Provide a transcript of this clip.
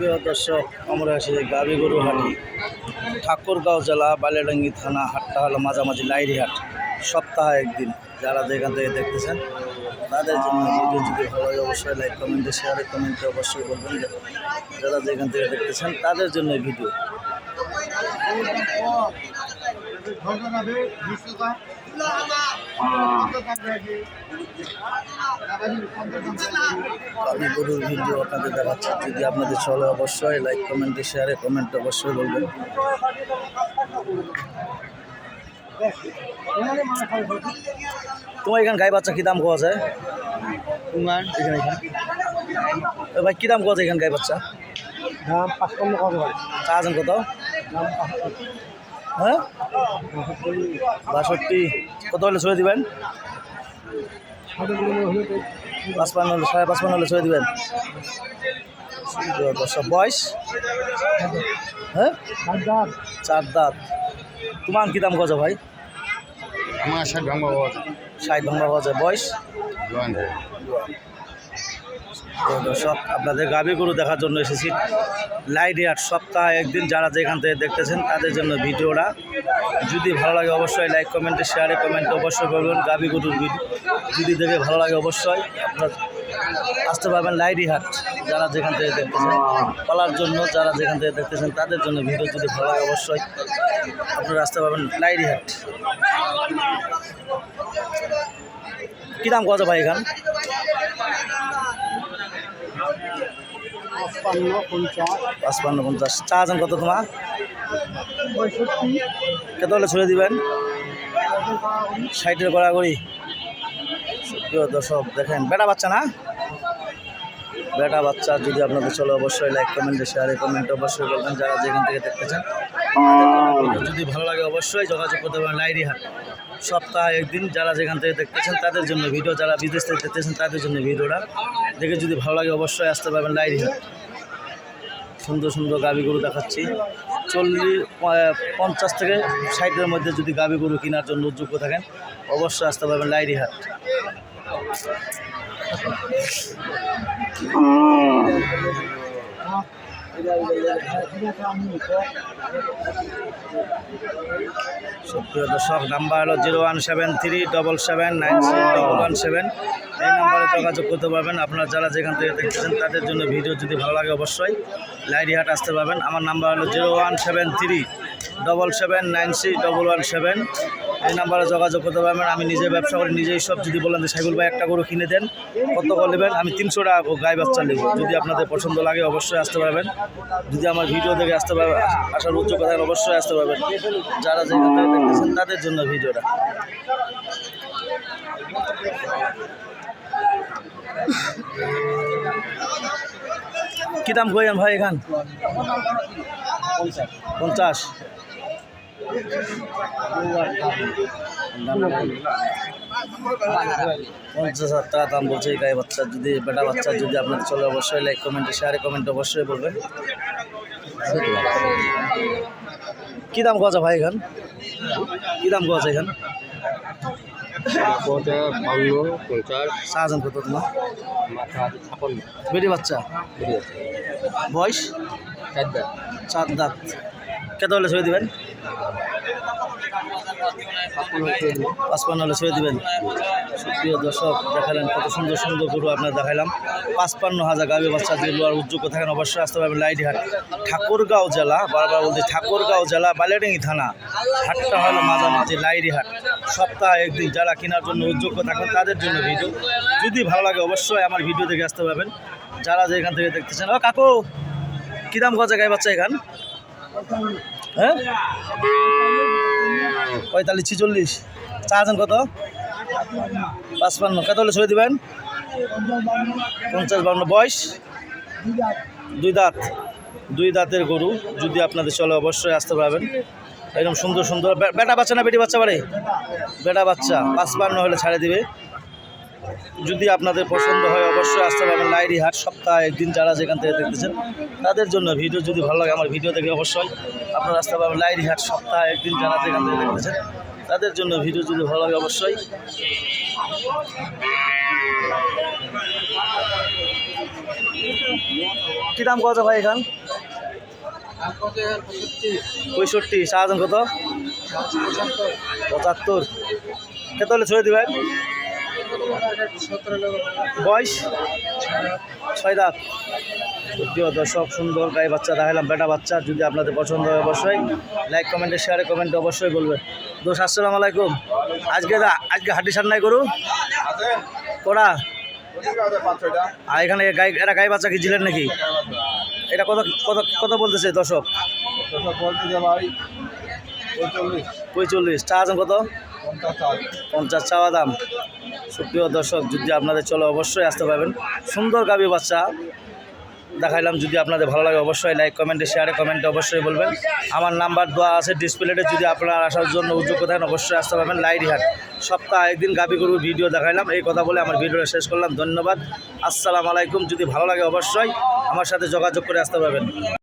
সুপ্রিয় দর্শক, আমরা আছি গাবি গরু হাটি ঠাকুরগাঁও জেলা বালিয়াডাঙ্গি থানা হাটটা হলো মাঝামাঝি লাইরিহাট সপ্তাহে একদিন যারা যেখান থেকে দেখতেছেন, তাদের জন্য যদি ভালো অবশ্যই লাইক কমেন্টে শেয়ারে কমেন্টে অবশ্যই বলবেন যারা যেখান থেকে দেখতেছেন, তাদের জন্য ভিডিও। গাবি গরুর ভিডিও আপনাদের দেখাচ্ছি। যদি আপনাদের চলে অবশ্যই লাইক কমেন্টে শেয়ারে কমেন্টে অবশ্যই বলবেন। তোমার এখানে গাই বাচ্চা কী দাম কোয়া যায় তোমার এখানে ভাই কী দাম কোয়া যায় এখানে গাই বাচ্চা? দাম চা আছেন কত? দাম হ্যাঁ? বাষট্টি। কত হলে ছড়ে দিবেন? পাঁচপান্ন হলে সাড়ে পাঁচপান্ন হলে ছড়ে দিবেন। দশটা বয়স? হ্যাঁ? চার দাঁত। তোমার কী দাম কত ভাই? আমার ষাট ভাঙা ষাট ভাঙা পাওয়া বয়স? তো দর্শক, আপনাদের গাভী গরু দেখার জন্য এসেছি। লাইট ইয়ার সপ্তাহে, একদিন যারা যেখান থেকে দেখতেছেন তাদের জন্য ভিডিওটা। যদি ভালো লাগে অবশ্যই লাইক, কমেন্টে শেয়ারে কমেন্টে অবশ্যই করবেন। গাভী গরুর যদি দেখে ভালো লাগে অবশ্যই আপনার আসতে পারবেন লাইডি হাট। যারা যেখান থেকে দেখতেছেন, পালার জন্য যারা যেখান থেকে দেখতেছেন তাদের জন্য ভিডিও যদি ভালো লাগে অবশ্যই আপনারা আসতে পারবেন লাইডি হাট। কী দাম কত ভাই এখান? পাঁচপান্ন পঞ্চাশ। চা আছেন কত তোমার? কত হলে ছুড়ে দিবেন? ষাটের গড়াগড়ি। দর্শক, দেখেন, বেটা বাচ্চা না? বেটা বাচ্চা, যদি আপনাদের চলে, অবশ্যই লাইক কমেন্টে শেয়ারে কমেন্ট অবশ্যই বলবেন। যারা যেখান থেকে দেখতেছেন যদি ভালো লাগে অবশ্যই যোগাযোগ করতে পারেন লাইরি হাট। সপ্তাহে একদিন যারা যেখান থেকে দেখতেছেন তাদের জন্য ভিডিও যারা বিদেশ থেকে দেখতেছেন তাদের জন্য ভিডিওটা। দেখে যদি ভালো লাগে অবশ্যই আসতে পারবেন লাইরি হাট। সুন্দর সুন্দর গাভী গরু দেখাচ্ছি। চল্লিশ পঞ্চাশ থেকে ষাটের মধ্যে যদি গাভী গরু কেনার জন্য যোগ্য থাকেন অবশ্যই আসতে পারবেন লাইরি হাট। সুপ্রিয় দর্শক নাম্বার হলো zero one seven three double seven nine double one seven এই নাম্বারে যোগাযোগ করতে পারবেন। আপনারা যারা যেখান থেকে দেখতেছেন, তাদের জন্য ভিডিও যদি ভালো লাগে অবশ্যই। লাইরিহাট আসতে পারবেন। আমার নাম্বার হলো zero one seven three double seven nine six double one seven এই নাম্বারে যোগাযোগ করতে পারবেন। আমি নিজে ব্যবসা করি, নিজেই সব যদি বলেন যে সাইকুল ভাই একটা গরু কিনে দেন, কত করে নেবেন? আমি তিনশো টাকা গাই বাচ্চা নেব। যদি আপনাদের পছন্দ লাগে অবশ্যই আসতে পারবেন। যদি আমার ভিডিও দেখে আসতে পারবেন আসার উচ্চ কথা অবশ্যই আসতে পারবেন। যারা দেখতেছেন, তাদের জন্য ভিডিওটা। কী দাম কইন ভাই এখান? পঞ্চাশ। পঞ্চাশ হাজার টাকা দাম বলছে গায়ে বাচ্চা, যদি বেটা বাচ্চা যদি আপনার চলে, অবশ্যই লাইক কমেন্টে শেয়ারে কমেন্টে অবশ্যই বলবেন কী দাম গজা ভাই এখান? কী দাম গজা এখান? শাহজাহান বেটি বাচ্চা? বয়স? চার দাঁত। হলে ছেড়ে দিবেন? পাঁচপান্ন হলে ছেড়ে দিবেন। সুপ্রিয় দর্শক, দেখালেন কত সুন্দর সুন্দর গরু আপনার দেখালাম পাঁচপান্ন হাজার গাভী বাচ্চা যেগুলো আর উদ্যোগ থাকেন, অবশ্যই আসতে পারবেন লাইটহাট ঠাকুরগাঁও জেলা, বারবার বলছি ঠাকুরগাঁও জেলা, বালিয়াডাঙ্গি থানা। হাটটা হলো মাঝামাঝি লাইরিহাট সপ্তাহে একদিন যারা কেনার জন্য উদ্যোগ থাকেন, তাদের জন্য ভিডিও। যদি ভালো লাগে অবশ্যই আমার ভিডিও দেখে আসতে পারবেন। যারা যেখান থেকে দেখতেছেন, ও কাকু, কী দাম গজা গাই বাচ্চা এখান? হ্যাঁ? পঁয়তাল্লিশ, ছিচল্লিশ। চা আছেন কত? পাঁচপান্ন। কত হলে ছড়ে দেবেন? পঞ্চাশ বান্ন বয়স? দুই দাঁত। দুই দাঁতের গরু। যদি আপনাদের চলে, অবশ্যই আসতে পারবেন। একদম সুন্দর সুন্দর। বেটা বাচ্চা না বেটি বাচ্চা বাড়ে? বেটা বাচ্চা। পাঁচপান্ন হলে ছাড়ে দিবে। যদি আপনাদের পছন্দ হয় অবশ্যই আসতে পারবেন লাইরি হাট সপ্তাহে একদিন যারা যেখান থেকে দেখতেছেন, তাদের জন্য ভিডিও যদি ভালো লাগে, আমার ভিডিও দেখে অবশ্যই আপনারা আসতে পারবেন লাইরি হাট সপ্তাহে একদিন যারা যেখান থেকে দেখতেছেন, তাদের জন্য ভিডিও যদি ভালো লাগে অবশ্যই। কী দাম কত ভাই এখান? পঁয়ষট্টি শাহজাহান কত? পঁচাত্তর। কত হলে ছড়ে দিবেন? বয়স? ছয় দাঁত। প্রিয় দর্শক, সুন্দর গাই বাচ্চা দেখালাম বেটা বাচ্চা, যদি আপনাদের পছন্দ হয় অবশ্যই লাইক কমেন্টে শেয়ারে কমেন্টে অবশ্যই বলবেন। দোষ, আসসালামু আলাইকুম। আজকে আজকে হাড্ডি সার নাই করু করা আর এখানে গাই এটা গাই বাচ্চা কি জিলেন নাকি? এটা কত কত কত বলতেছে দর্শক? পঁয়চল্লিশ চা আছেন কত? পঞ্চাশ চাওয়া দাম সুপ্রিয় দর্শক, যদি আপনাদের চলো অবশ্যই আসতে পারবেন। সুন্দর গাবি বাচ্চা দেখাইলাম, যদি আপনাদের ভালো লাগে অবশ্যই লাইক কমেন্টে শেয়ারে কমেন্টে অবশ্যই বলবেন। আমার নাম্বার দেওয়া আছে ডিসপ্লেটে যদি আপনারা আসার জন্য উদ্যোগ থাকেন, অবশ্যই আসতে পারবেন লাইটহাট সপ্তাহে একদিন গাবি গরু ভিডিও দেখাইলাম। এই কথা বলে আমার ভিডিওটা শেষ করলাম। ধন্যবাদ। আসসালামু আলাইকুম। যদি ভালো লাগে অবশ্যই আমার সাথে যোগাযোগ করে আসতে পারবেন।